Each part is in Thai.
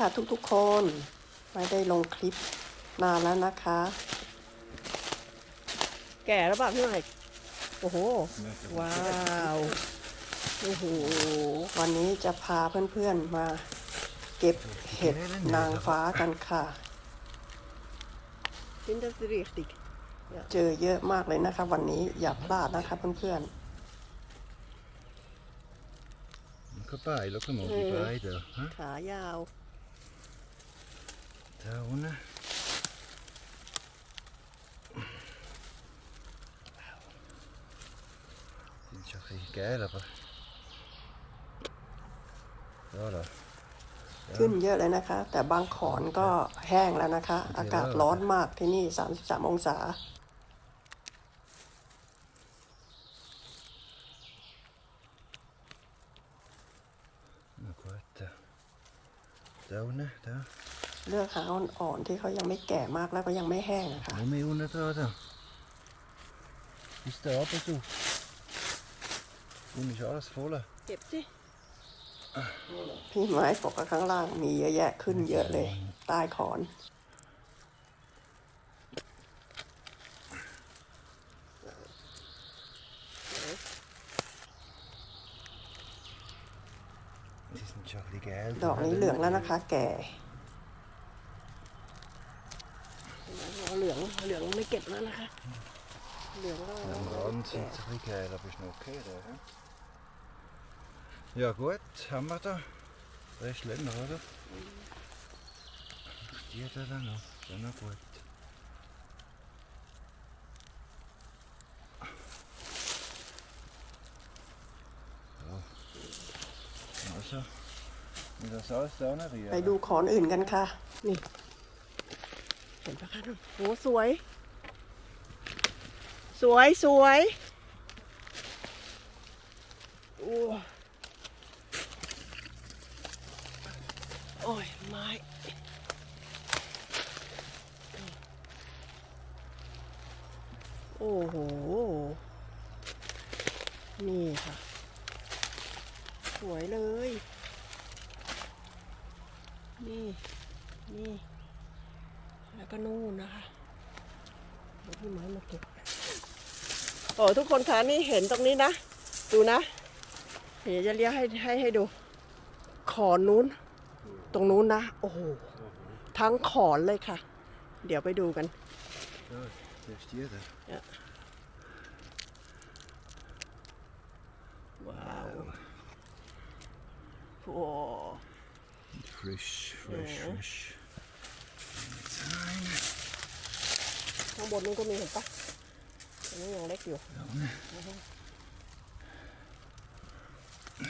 สวัสดีค่ะทุกๆคน ไม่ได้ลงคลิปนานแล้วนะคะ แก่แล้วป่ะพี่ใหม่โอ้โห ว้าว โอ้โห วันนี้จะพาเพื่อนๆมาเก็บเห็ดนางฟ้ากันค่ะ Vind dat richtig? เจอเยอะมากเลยนะคะวันนี้อย่าพลาดนะคะเพื่อน Kapij, look hem op die Mm. beide. Huh? ๆขายาว Daar hoor. Die is geen geil, maar. Ja, daar. ขึ้นเยอะเลยนะคะ แต่บางขอนก็แห้งแล้วนะคะ อากาศร้อนมากที่นี่ 33 องศา Nou, goed. Daar. Daar hoor, daar. เลือกหาอ่อนๆที่เขายังไม่แก่มากแล้วก็ยังไม่แห้งนะคะ Hoe mee hoe net daar dan? Is daar op en toe? Toen is alles vol. เก็บสิ พี่ไม้บอกว่าข้างล่างมีเยอะแยะขึ้นเยอะเลยใต้ขอน Het is een chocolate geil. ดอกนี้เหลืองแล้วนะคะ แก่ เหลืองเหลืองไม่เก็บแล้วนะคะ เหลืองก็ Am Rand sind sie ein bisschen geil, aber ist noch okay da. hä? Ja gut, haben wir da. Der ist länger, oder? Die da dann noch. Ist auch noch gut. Ja. Also, wie das alles da ไป rühren. ดูขอนอื่นกันค่ะ นี่ เห็นปะคะนุ่นโหสวย สวยสวยโอ้โอ้ยไม้โอ้โห นี่ค่ะ สวยเลย นี่ นี่ ก็นู่นนะคะเดี๋ยวพี่ไม้มาเก็บโอ้ทุกคนคะนี่เห็นตรงนี้นะ ดูนะ เดี๋ยวจะเรียกให้ให้ให้ดู ขอนนู้น ตรงนู้นนะ โอ้โห ทั้งขอนเลยค่ะ เดี๋ยวไปดูกัน Ja, das ist die da. ว้าวโอ้ ข้างบนนู้นก็มีเห็นปะอันนี้ยังเล็กอยู่ Ja, ne?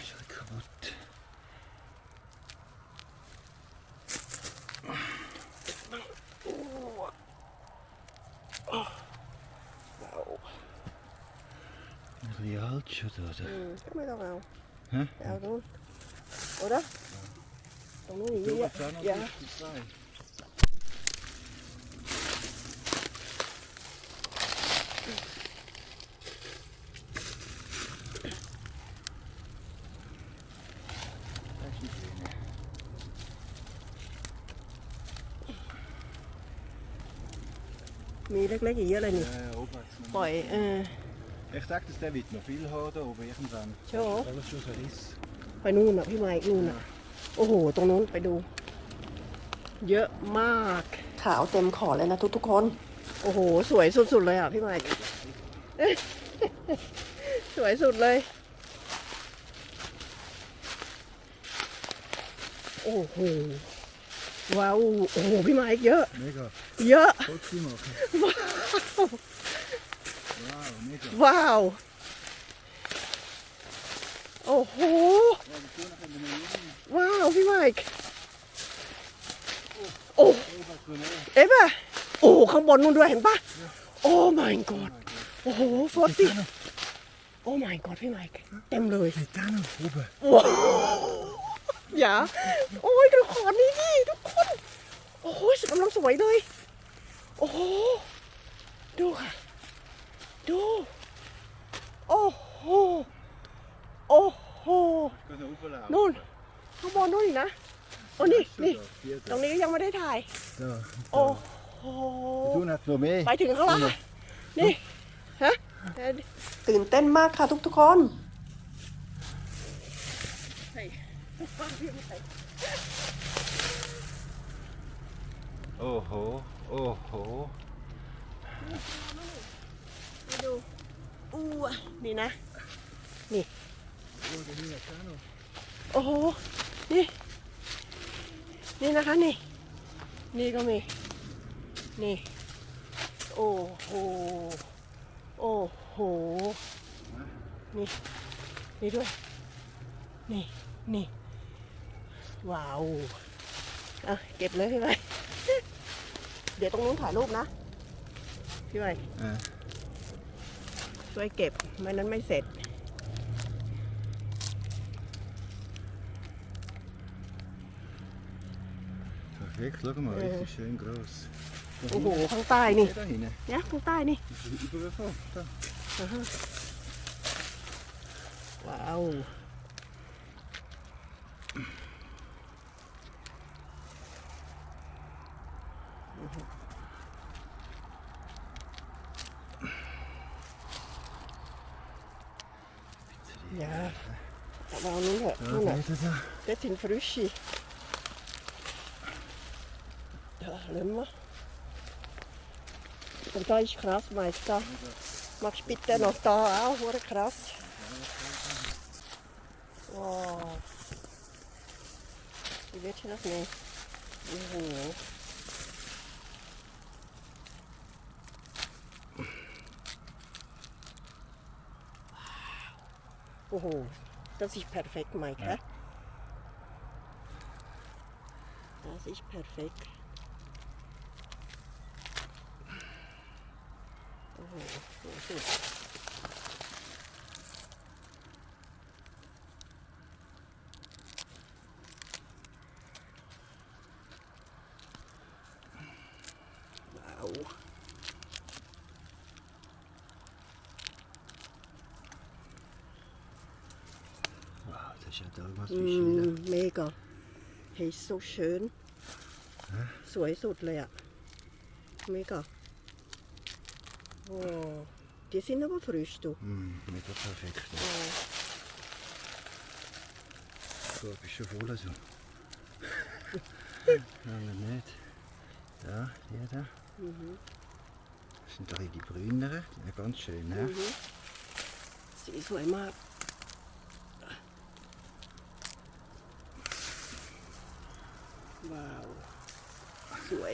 Ist halt kaputt. ว้าว Ein bisschen alt schon da. อืมก็ไม่ต้องเอา Hä? ไปเอาตรงนู้นโอ้นะตรงนู้นอีกเย Du อะ hast auch noch แยะ มีเล็กๆอีกเยอะเลยนี่ Ja, ja, oben hat's noch ปล่อยเออ Ich sag das, der wird noch viel haben da oben irgendwann. Ja. Alles schon so ist. ไปนู่นอะพี่ไมค์นู่นอะ โอ้โห ตรงนู้นไปดู เยอะมาก ขาวเต็มขอนเลยนะทุกๆคน โอ้โห สวยสุดๆเลยอะพี่ไมค์ สวยสุดเลย โอ้โห ว้าว โอ้โห พี่ไมค์เยอะ Mega. เยอะ Trotzdem machen. Wow, mega. ว้าว โอ้โหว้าว พี่ไมค์โอ้เอ๊ะป่ะโอ้ข้างบนนู่นด้วยเห็นป่ะโอ้ my god โอ้โหฟอตี้โอ้ my god พี่ไมค์เต็มเลย Mit da noch oben. ว้าว อย่า โอ้ยดูขอนนี้ดิทุกคน โอ้โหสุดกำลังสวยเลย โอ้โห ดูค่ะ ดู โอ้โห โอ้โห Kann noch hochlaufen. นู่นข้างบนนู่นอีกนะโอ้นี่นี่ Hier, ตรงนี้ก็ยังไม่ได้ถ่าย da. โอ้โห Du hast noch mehr. ไปถึงข้างล่างนี่ ฮะ ตื่นเต้นมากค่ะทุกๆคน Oho, oho. มาดู อู้อะนี่นะ นี่ โอ้โห นี่ นี่นะคะนี่ นี่ก็มี นี่ โอ้โห โอ้โห นี่ นี่ด้วย นี่ นี่ ว้าวอะเก็บเลยพี่ใบเดี๋ยวตรงนู้นถ่ายรูปนะ พี่ใบ Ja. ช่วยเก็บไม่นั้นไม่เสร็จ Perfekt, schau mal, richtig schön groß. โอ้โห ข้างใต้นี่ Da hinten. เนี่ยข้างใต้นี่ Überall da. ว้าว sind frische. Da, nehmen wir. Und da ist krass, Meister. Machst bitte noch da auch, oder krass? Wow. Wie wird das nicht? Mhm. Oh, das ist perfekt, Mike. hä? Ist perfekt. Oh, so, so. Wow. Wow, das ist ja da was wieder. Mm, mega. Hey, ist so schön. สวยสุดเลยอะ mega. Oh, die sind aber frisch, du. Mm, mega perfekt. Ja. Oh. So, bist schon voll also. Nein, nicht. Da, hier da. Das sind da die brüneren, die sind ganz schön. Ne? สีสวยม สวย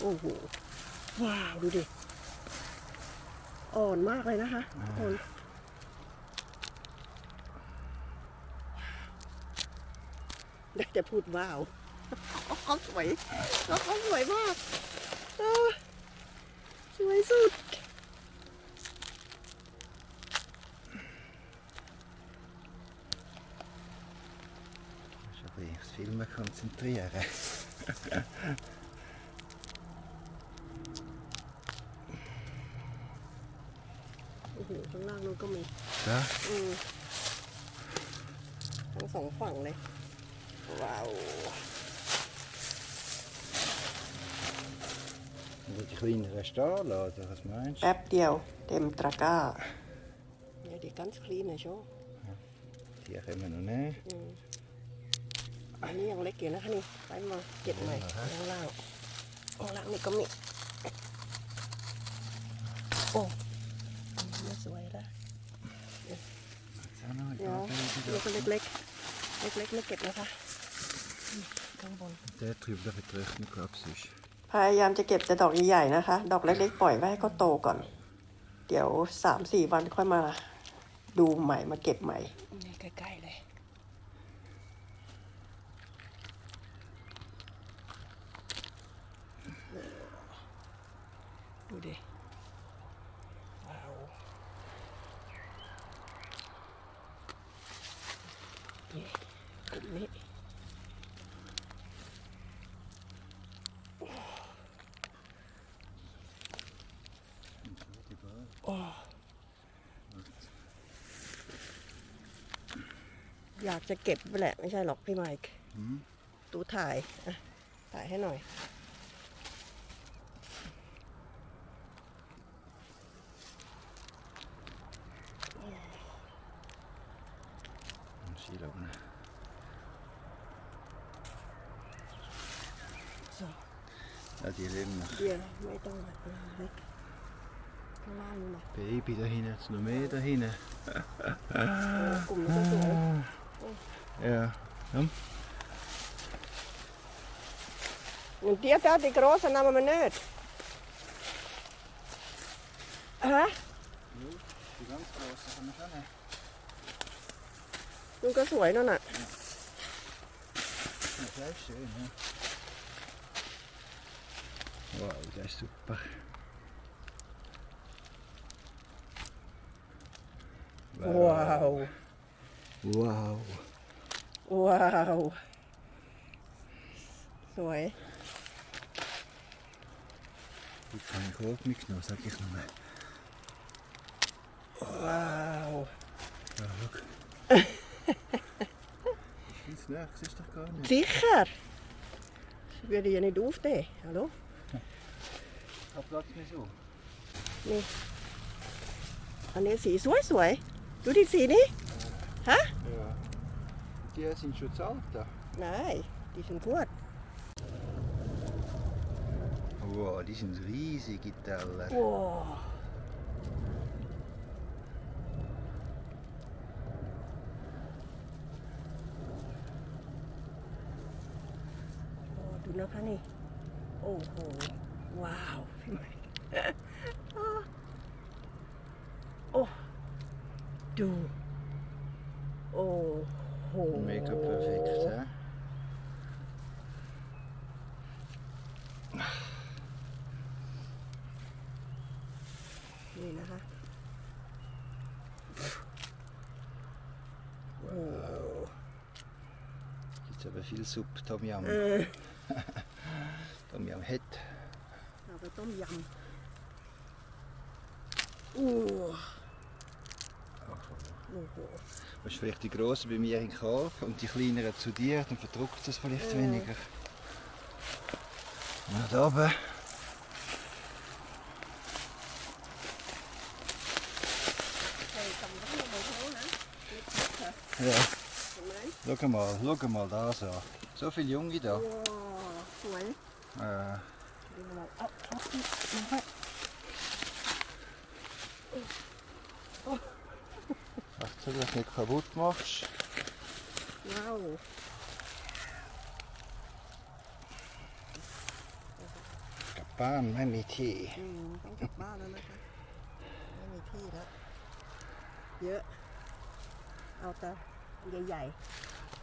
โอ้โห ว้าว ดูดิ อ่อนมากเลยนะคะทุกคนได้แต่พูดว้าวเขาสวยเขาสวยมากเออสวยสุด Schon ein bisschen aufs Filmen konzentrieren. Oh, โอ้โห ข้างล่างนู้นก็มี Da, อืมทั้งสองฝั่งเลย ว้าว wo die kleineren stehen lassen, was meinst du? แป๊บเดียวเต็มตะกร้า Ja, die ganz kleine schon. Die können wir noch nehmen. อั นนี้ยังเล็กอยู่นะคะนี่ไปมาเก็บใหม่ข้างล่างข้างล่างนี่ก็มีโอ้ไม่สวยละ Jetzt auch noch, ich เดี๋ยว glaube, นี่ก็เล็กๆเล็กๆไม่เก็บนะคะนี่ข้างบน der drüben, der wird rechnen, glaube ich. พยายามจะเก็บแต่ดอกใหญ่ๆนะคะ ดอกเล็กๆปล่อยไว้ให้เขาโตก่อน เดี๋ยวสามสี่วันค่อยมาดูใหม่มาเก็บใหม่นี่ใกล้ๆเลย ดูดิว้าวนี่กลุ่มนี้โอ้อยากจะเก็บไปแหละ ไม่ใช่หรอกพี่ไมค์อืมตูถ่ายอะถ่ายให้หน่อย Ja, die alleen nog. เดี๋ยวไม่ต้องมาเองเล็กข้างล่างนี่นะ Baby daarheen, het is nog meer daarheen. โอ้กลุ่มนี้ก็สวย Ja. Hm? Und die da, die großen nehmen wir nicht. Hä? Die ganz große kann man schon nehmen. มันก็สวยนั่นน่ะ Ja, dat is schön, ja. Wow, dat is super. Wow. Wow. Wow. So, ey. Die kann goed auch zeg sag ich nochmal. Wow. Ja, schau. ich bin es nicht. Sicher. Ich werde hier nicht aufnehmen, hallo? Hab Platz nicht so. นี่ อันนี้สีสวยสวยๆดูที่สีนี้ฮะ Ja. Die sind schon zu alt da. Nein, die sind gut. Wow, die sind riesige Teller. Wow. โอ้ดูนะคะนี่ โอ้โห Wow. Oh. Du. Oh. oh. Mega perfekt, hè? Nee, naar Wow. Jetzt aber viel Suppe, Tom Yum. Äh. Tom Yum เอาไปต้มยำอู้โอ้โห Das ist vielleicht die grossen bei mir im Korb und die kleineren zu dir, dann verdruckt es vielleicht weniger. Und da oben. ใส่กำลังลงไปเท่านะ Ja, เห็นไหม schau mal, schau mal da so. So viele Junge da. ว้าว สวย Äh, ดูมาเอาเอาที่มาให้ acht, dass du nicht kaputt machst. ว้าว Kapan, mein mit hier. อืมต้องกลับบ้านแล้วนะคะ ไม่มีที่แล้ว เยอะ เอาแต่ใหญ่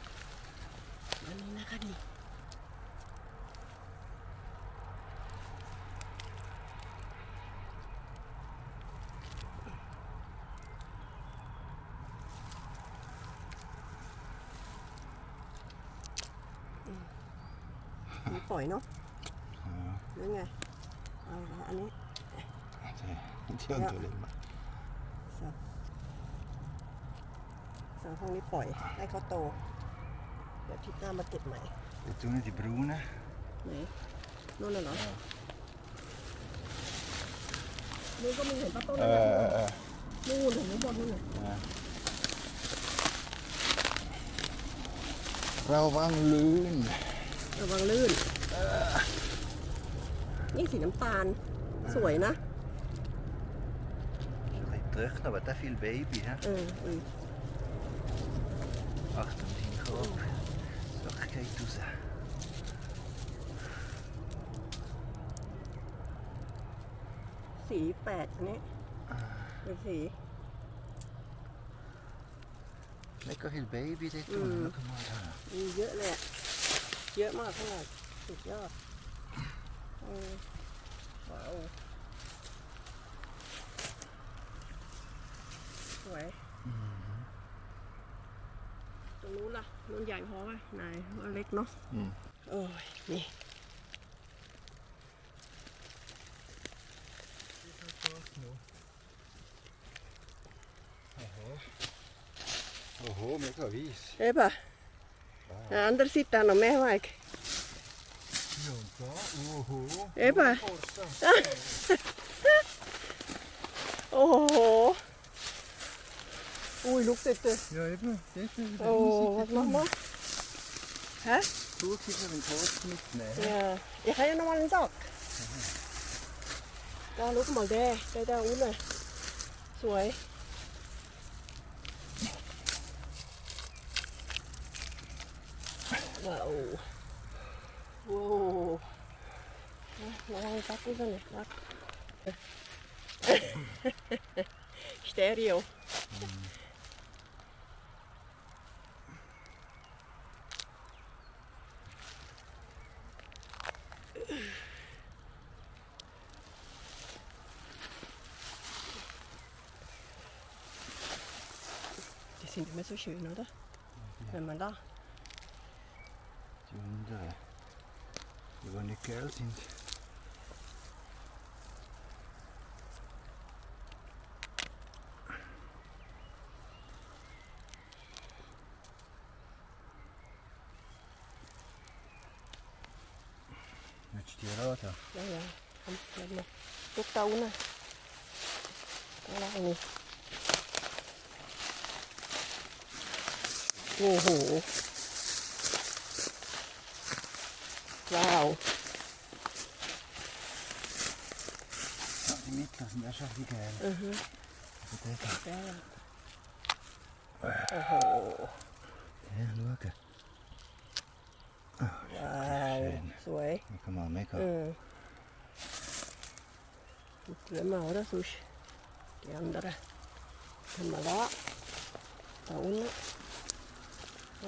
ๆอันนี้นะคะนี่ นี่ปล่อยเนาะหรือไงเอาอันนี้ Die andere immer. สองสองห้องนี้ปล่อยให้เขาโต เดี๋ยวอาทิตย์หน้ามาเก็บใหม่ Wir tun die Braune. ไหนนู่นน่ะเหรอนี่ก็มีเห็นปะต้นนั่น Äh, น่ะ äh, äh. นู่นถึงข้างบนนู่นน่ะ Frau Van Loon. ระวังลื่น นี่สีน้ำตาล สวยนะ Ist ein bisschen trocken, aber da viel Baby. He? เอออือ Achtung, dein Kopf. So, geht raus. สีแปดอันนี้เป็นสี Lekker veel baby dit Mm. doen. Look maar daar. มีเยอะ เลยอะเยอะมากขนาดสุดยอดเออว้าวสวยตรงนู้นล่ะนู้นใหญ่พอไหมไหนอันเล็กเนาะอืมโอ้ย นี่ Oho. Oho, mega vis. Eipä. Ja Anders sitter no med vaikka. Jonka, oho. Eipä. Oho. Ui, અંદર સીતાનો મહેવાક એ બા ઓહો Oei, loopt dit? Eh. Ja, even. Oh, wat mama? Hè? Goed, ik er een groot. Ja. Ik ga je nog maar een zak. Ja, loop maar daar. Kijk daar onder. Zo. Wow. Wow. Normalerweise sagt man so nicht. Stereo. Die sind immer so schön, oder? Wenn man da andere. Die aber nicht sind. Du die raten? Ja, ja. Komm, bleib mal. Guck da unten. Da rein. Oho. Wow. Mhm. Ja, die Mittler sind ja schon wie geil. Mhm. Also der da. Oh. Ja, schau. Oh, wow. Schön. So, ey. Da kann man meckern. Mhm. Gut Lämmer, oder? Sonst die andere. Haben wir da. Da unten.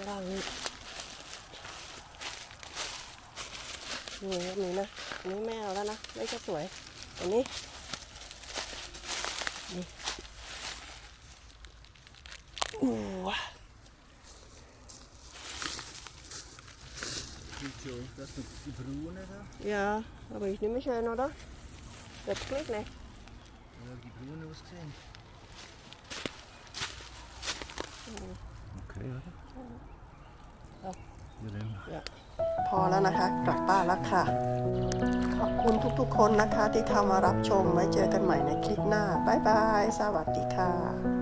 Lang. นี่แบบนี้นะอันนี้ไม่เอาแล้วนะไม่ก็สวยอันนี้นี่อู้ว Sieht so aus, das sind die Brunnen da. Ja, aber ist nicht mehr schön, oder? Das klingt nicht. Ja, die Brunnen ausgesehen. Okay, oder? Ja. Ja, dann. พอแล้วนะคะ กลับบ้านแล้วค่ะ ขอบคุณทุกๆคนนะคะที่เข้ามารับชมไว้เจอกันใหม่ในคลิปหน้า บ๊ายบาย สวัสดีค่ะ